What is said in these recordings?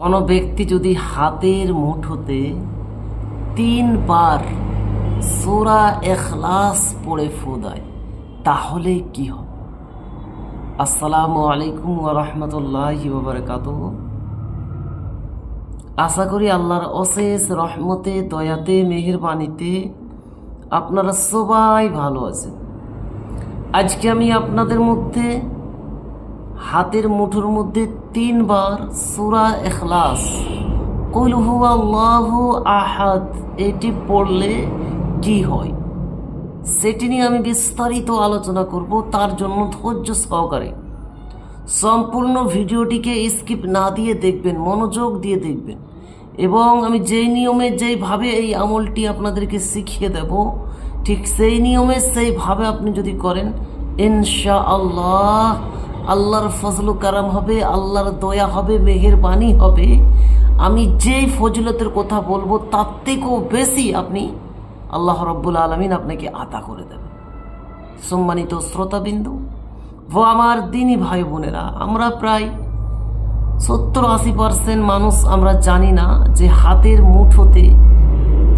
কোনো ব্যক্তি যদি হাতের মুঠোতে তিনবার সোরা এখলাস পড়ে ফোদায় তাহলে কি হবে? আসসালামু আলাইকুম রহমতুল্লাহ বারকাত আশা করি আল্লাহর অশেষ রহমতে, দয়াতে, মেহেরবানিতে আপনারা সবাই ভালো আছেন। আজকে আমি আপনাদের মধ্যে হাতের মুঠোর মধ্যে তিনবার সুরা এখলাস কুল হুয়া আল্লাহু আহাদ। এটি পড়লে কি হয়? সেটি নিয়ে আমি বিস্তারিত আলোচনা করব, তার জন্য ধৈর্য সহকারে। সম্পূর্ণ ভিডিওটিকে স্কিপ না দিয়ে দেখবেন, মনোযোগ দিয়ে দেখবেন। এবং আমি যেই নিয়মে যেইভাবে এই আমলটি আপনাদেরকে শিখিয়ে দেব, ঠিক সেই নিয়মে সেইভাবে আপনি যদি করেন ইনশা আল্লাহ আল্লাহর ফজলু কারাম হবে, আল্লাহর দয়া হবে, মেহেরবানি হবে। আমি যেই ফজিলতের কথা বলব, তার থেকেও বেশি আপনি আল্লাহ রব্বুল আলমিন আপনাকে আতা করে দেবেন। সম্মানিত শ্রোতাবিন্দু, ও আমার দিনই ভাই বোনেরা, আমরা প্রায় সত্তর আশি পার্সেন্ট মানুষ আমরা জানি না যে হাতের মুঠোতে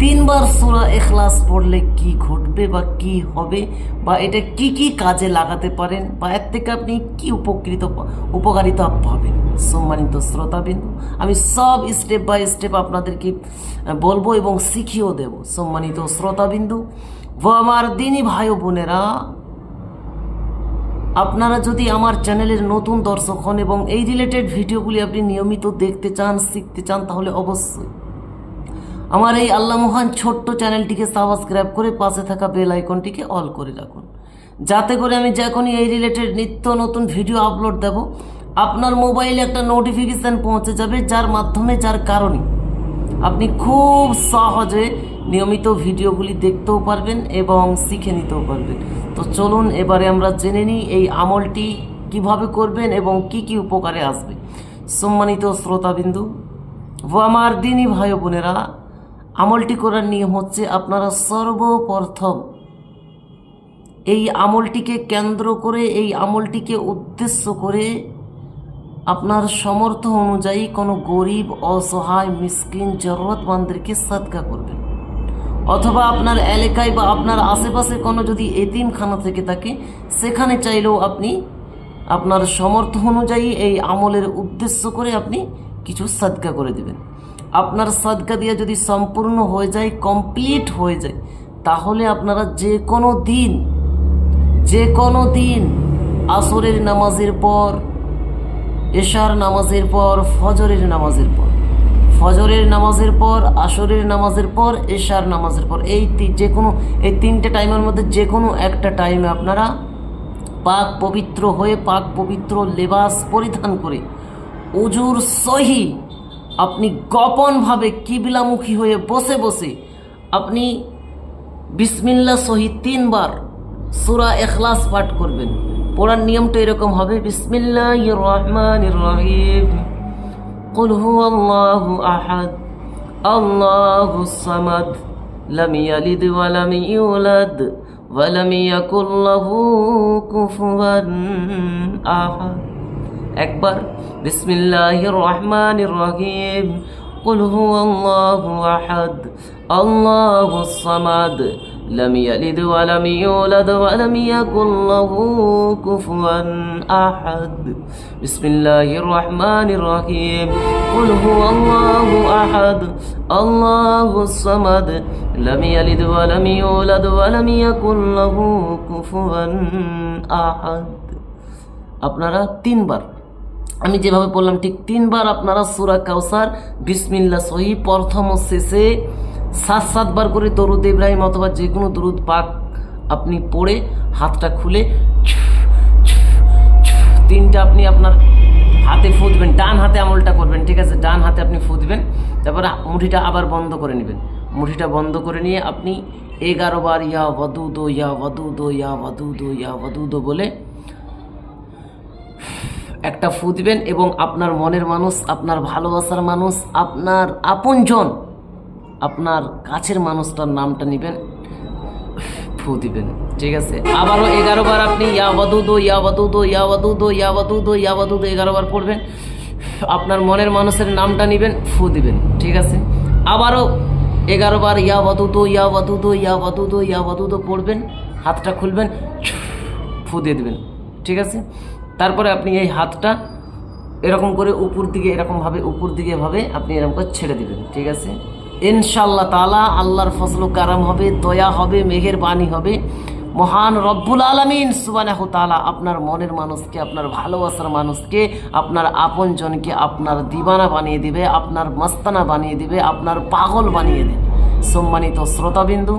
তিনবার সুরা এখলাস পড়লে কি ঘটবে বা কি হবে বা এটা কি কি কাজে লাগাতে পারেন বা এর থেকে আপনি কি উপকৃত উপকারিতা পাবেন? সম্মানিত শ্রোতাবিন্দু, আমি সব স্টেপ বাই স্টেপ আপনাদেরকে বলব এবং শিখিয়েও দেব। সম্মানিত শ্রোতাবিন্দু, ও আমার দিনী ভাই বোনেরা, আপনারা যদি আমার চ্যানেলের নতুন দর্শক হন এবং এই রিলেটেড ভিডিওগুলি আপনি নিয়মিত দেখতে চান, শিখতে চান, তাহলে অবশ্যই আমার এই আল্লাহ মহান ছোট্ট চ্যানেলটিকে সাবস্ক্রাইব করে পাশে থাকা বেল আইকনটিকে অল করে রাখুন। যাতে করে আমি যখনই এই রিলেটেড নিত্য নতুন ভিডিও আপলোড দেব, আপনার মোবাইলে একটা নোটিফিকেশান পৌঁছে যাবে, যার মাধ্যমে, যার কারণে আপনি খুব সহজে নিয়মিত ভিডিওগুলি দেখতেও পারবেন এবং শিখে নিতেও পারবেন। তো চলুন, এবারে আমরা জেনে নিই এই আমলটি কীভাবে করবেন এবং কি কি উপকারে আসবে। সম্মানিত শ্রোতাবিন্দু, ও আমার দিনী ভাই বোনেরা আমলটি করার নিয়ম হচ্ছে আপনারা সর্বপ্রথম এই আমলটিকে কেন্দ্র করে, এই আমলটিকে উদ্দেশ্য করে আপনার সমর্থ অনুযায়ী কোনো গরিব, অসহায়, মিসকিন, জরুরতমন্দেরকে সৎকা করবেন। অথবা আপনার এলাকায় বা আপনার আশেপাশে কোনো যদি এতিমখানা থেকে থাকে, সেখানে চাইলেও আপনি আপনার সমর্থ অনুযায়ী এই আমলের উদ্দেশ্য করে আপনি কিছু সদকা করে দেবেন। আপনার সদকা দিয়ে যদি সম্পূর্ণ হয়ে যায় কমপ্লিট হয়ে যায়, তাহলে আপনারা যে কোনো দিন, যে কোনো দিন আসরের নামাজের পর, এশার নামাজের পর, ফজরের নামাজের পর, ফজরের নামাজের পর, আসরের নামাজের পর, এশার নামাজের পর, এই যে কোনো, এই তিনটে টাইমের মধ্যে যে কোনো একটা টাইমে আপনারা পাক পবিত্র হয়ে, পাক পবিত্র লেবাস পরিধান করে, উজুর সহি আপনি গোপনভাবে কিবলামুখী হয়ে বসে বসে আপনি বিসমিল্লা সহি তিনবার সুরা এখলাস পাঠ করবেন। পড়ার নিয়মটা এরকম হবে বিসমিল্লা রহমান রহিম। কুলহু আল্লাহ আহাদ, আল্লাহ সামাদ, লাম ইয়ালিদ ওয়া লাম ইউলাদ, ওয়া লাম ইয়াকুল লাহু কুফুয়ান আহাদ। একবার বিসমিল্লাহির রহমানির রহিম قل هو الله أحد الله الصمد لم يلد ولم يولد ولم يكن له كفوا أحد بسم الله الرحمن الرحيم قل هو الله أحد الله الصمد لم يلد ولم يولد ولم يكن له كفوا أحد আপনারা তিনবার আমি যেভাবে বললাম, ঠিক তিনবার আপনারা সুরা কাউসার বিসমিল্লা সহি, প্রথম ও শেষে সাত সাতবার করে দরুদ ইব্রাহিম অথবা যে কোনো দরুদ পাক আপনি পড়ে, হাতটা খুলে তিনটা আপনি আপনার হাতে ফুদবেন ডান হাতে আমলটা করবেন, ঠিক আছে? ডান হাতে আপনি ফুদবেন তারপরে মুঠিটা আবার বন্ধ করে নেবেন। মুঠিটা বন্ধ করে নিয়ে আপনি এগারো বার ইয়া ওয়াদুদো ইয়া ওয়াদুদো ইয়া ওয়াদুদো ইয়া ওয়াদুদো বলে একটা ফু দিবেন এবং আপনার মনের মানুষ, আপনার ভালোবাসার মানুষ, আপনার আপনজন, আপনার কাছের মানুষটার নামটা নেবেন, ফু দিবেন। ঠিক আছে? আবারও এগারো বার আপনি ইয়া বাদুদো ইয়া বাদুদো ইয়া বাদুদো ইয়া বাদুদো ইয়া বাদুদো এগারো বার পড়বেন। আপনার মনের মানুষের নামটা নেবেন, ফু দিবেন। ঠিক আছে? আবারও এগারো বার ইয়া বাতুতো ইয়া বাতুতো ইয়া বাতুতো ইয়া বাতুতো পড়বেন, হাতটা খুলবেন, ফু দিয়ে দেবেন। ঠিক আছে? তারপরে আপনি এই হাতটা এরকম করে উপর দিকে এরকমভাবে উপর দিকে ভাবে আপনি এরকম করে ছেড়ে দেবেন, ঠিক আছে? ইনশাল্লাহ তালা আল্লাহর ফসল কারাম হবে, দয়া হবে মেঘের বাণী হবে। মহান রব্বুল আলমিন সুবানাহ তালা আপনার মনের মানুষকে, আপনার ভালোবাসার মানুষকে, আপনার আপনজনকে আপনার দিবানা বানিয়ে দিবে, আপনার মস্তানা বানিয়ে দিবে, আপনার পাগল বানিয়ে দেবে। সম্মানিত শ্রোতাবিন্দু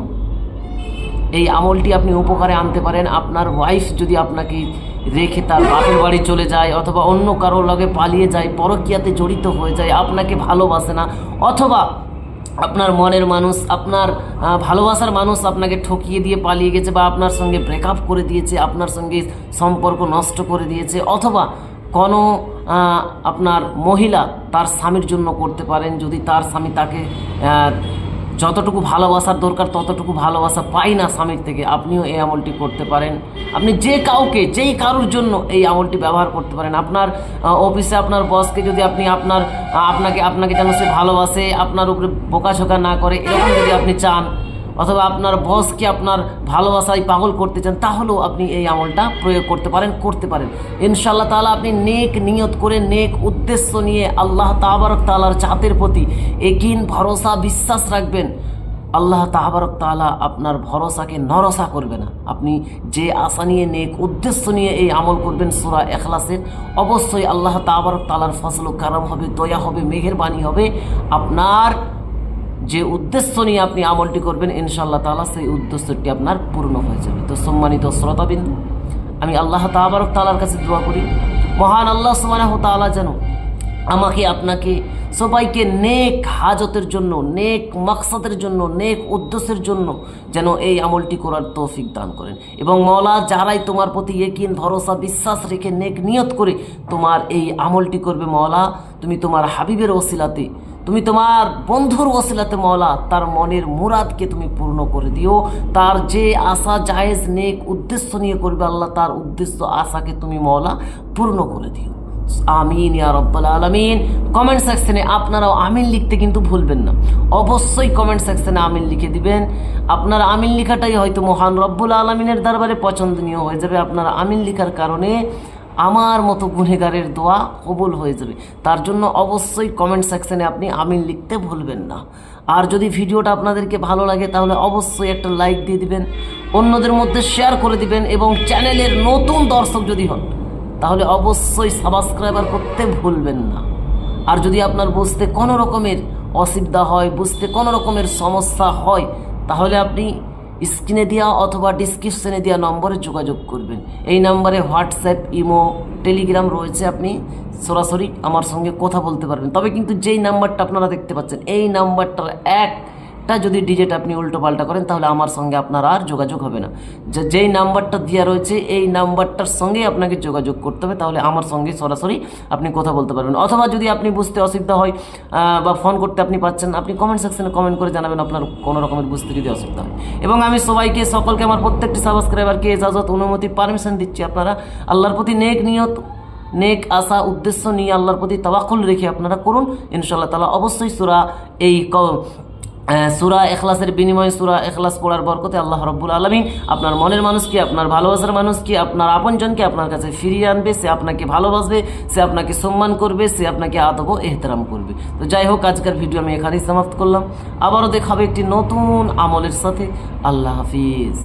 এই আমলটি আপনি উপকারে আনতে পারেন। আপনার ওয়াইফ যদি আপনাকে রেখে তার বাপের বাড়ি চলে যায় অথবা অন্য কারোর লগে পালিয়ে যায়, পরকিয়াতে জড়িত হয়ে যায়, আপনাকে ভালোবাসে না, অথবা আপনার মনের মানুষ, আপনার ভালোবাসার মানুষ আপনাকে ঠকিয়ে দিয়ে পালিয়ে গেছে বা আপনার সঙ্গে ব্রেকআপ করে দিয়েছে, আপনার সঙ্গে সম্পর্ক নষ্ট করে দিয়েছে, অথবা কোনো আপনার মহিলা তার স্বামীর জন্য করতে পারেন, যদি তার স্বামী তাকে যতটুকু ভালোবাসার দরকার, ততটুকু ভালোবাসা পাই না স্বামীর থেকে। আপনিও এই আমলটি করতে পারেন। আপনি যে কাউকে, যেই কারোর জন্য এই আমলটি ব্যবহার করতে পারেন। আপনার অফিসে আপনার বসকে যদি আপনি আপনার আপনাকে আপনাকে যেন সে ভালোবাসে, আপনার উপরে বোকাঝোকা না করে, এরকম যদি আপনি চান অথবা আপনার বসকে আপনার ভালোবাসায় পাগল করতে চান, তাহলেও আপনি এই আমলটা প্রয়োগ করতে পারেন করতে পারেন। ইনশাল্লাহ তাআলা আপনি নেক নিয়ত করে, নেক উদ্দেশ্য নিয়ে আল্লাহ তাবারক তালার চাঁতের প্রতি একিন ভরসা, বিশ্বাস রাখবেন। আল্লাহ তাবারক তালা আপনার ভরসাকে নরসা করবে না। আপনি যে আশা নিয়ে, নেক উদ্দেশ্য নিয়ে এই আমল করবেন সুরা এখলাসের, অবশ্যই আল্লাহ তাবারক তালার ফসল কারাম হবে, দয়া হবে মেঘের বাণী হবে। আপনার যে উদ্দেশ্য নিয়ে আপনি আমলটি করবেন ইনশাল্লাহ তাআলা সেই উদ্দেশ্যটি আপনার পূর্ণ হয়ে যাবে। তো সম্মানিত শ্রোতাবিন্দু, আমি আল্লাহ তাবারক তালার কাছে দোয়া করি, মহান আল্লাহ সুবহানাহু তাআলা যেন আমাকে, আপনাকে সবাইকে নেক হাজতের জন্য, নেক মাকসাদের জন্য, নেক উদ্দেশ্যের জন্য যেন এই আমলটি করার তৌফিক দান করেন। এবং মওলা, যারাই তোমার প্রতি একিন ভরসা, বিশ্বাস রেখে নেক নিয়ত করে তোমার এই আমলটি করবে, মওলা, তুমি তোমার হাবিবের ওসিলাতে তুমি তোমার বন্ধুর ওসিলাতে মওলা, তার মনের মুরাদকে তুমি পূর্ণ করে দিও। তার যে আশা, জায়েজ, নেক উদ্দেশ্য নিয়ে করবে আল্লাহ, তার উদ্দেশ্য, আশাকে তুমি মওলা পূর্ণ করে দিও। আমিন ইয়া রব্বাল আলামিন। কমেন্ট সেকশনে আপনারাও আমিন লিখতে কিন্তু ভুলবেন না। অবশ্যই কমেন্ট সেকশনে আমিন লিখে দিবেন। আপনার আমিন লেখাটাই হয়তো মহান রব্বুল আলমিনের দরবারে পছন্দনীয় হয়ে যাবে। আপনার আমিন লেখার কারণে আমার মতো গুনেগারের দোয়া কবুল হয়ে যাবে। তার জন্য অবশ্যই কমেন্ট সেকশনে আপনি আমিন লিখতে ভুলবেন না। আর যদি ভিডিওটা আপনাদেরকে ভালো লাগে, তাহলে অবশ্যই একটা লাইক দিয়ে দিবেন, অন্যদের মধ্যে শেয়ার করে দিবেন এবং চ্যানেলের নতুন দর্শক যদি হন, তাহলে অবশ্যই সাবস্ক্রাইবার করতে ভুলবেন না। আর যদি আপনার বুঝতে কোনো রকমের অসুবিধা হয়, বুঝতে কোনো রকমের সমস্যা হয়, তাহলে আপনি স্ক্রিনে দেওয়া অথবা ডিসক্রিপশনে দেওয়া নম্বরে যোগাযোগ করবেন। এই নম্বরে হোয়াটসঅ্যাপ ইমো টেলিগ্রাম রয়েছে। আপনি সরাসরি আমার সঙ্গে কথা বলতে পারবেন। তবে কিন্তু যেই নাম্বারটা আপনারা দেখতে পাচ্ছেন, এই নাম্বারটার একটা যদি ডিজিট আপনি উল্টো পাল্টা করেন, তাহলে আমার সঙ্গে আপনার আর যোগাযোগ হবে না। যে, যেই নাম্বারটা দেওয়া রয়েছে, এই নাম্বারটার সঙ্গে আপনাকে যোগাযোগ করতে হবে, তাহলে আমার সঙ্গে সরাসরি আপনি কথা বলতে পারবেন। অথবা যদি আপনি বুঝতে অসুবিধা হয় বা ফোন করতে আপনি পাচ্ছেন আপনি কমেন্ট সেকশনে কমেন্ট করে জানাবেন, আপনার কোনো রকমের বুঝতে যদি অসুবিধা হয়। এবং আমি সবাইকে, সকলকে আমার প্রত্যেকটি সাবস্ক্রাইবারকে এজাজত অনুমতি পারমিশন দিচ্ছি আপনারা। আল্লাহর প্রতি নেক নিয়ত, নেক আশা, উদ্দেশ্য নিয়ে আল্লাহর প্রতি তাওয়াক্কুল রেখে আপনারা করুন। ইনশাল্লাহ তালা অবশ্যই সুরা এই সুরা এখলাসের বিনিময়ে সুরা এখলাস পড়ার বরকতে আল্লাহ রব্বুল আলমিন আপনার মনের মানুষকে, আপনার ভালোবাসার মানুষকে, আপনার আপনজনকে আপনার কাছে ফিরিয়ে আনবে, সে আপনাকে ভালোবাসবে, সে আপনাকে সম্মান করবে, সে আপনাকে আদব এহতারাম করবে। তো যাই হোক, আজকের ভিডিও আমি এখানেই সমাপ্ত করলাম। আবারও দেখাবে একটি নতুন আমলের সাথে। আল্লাহ হাফিজ।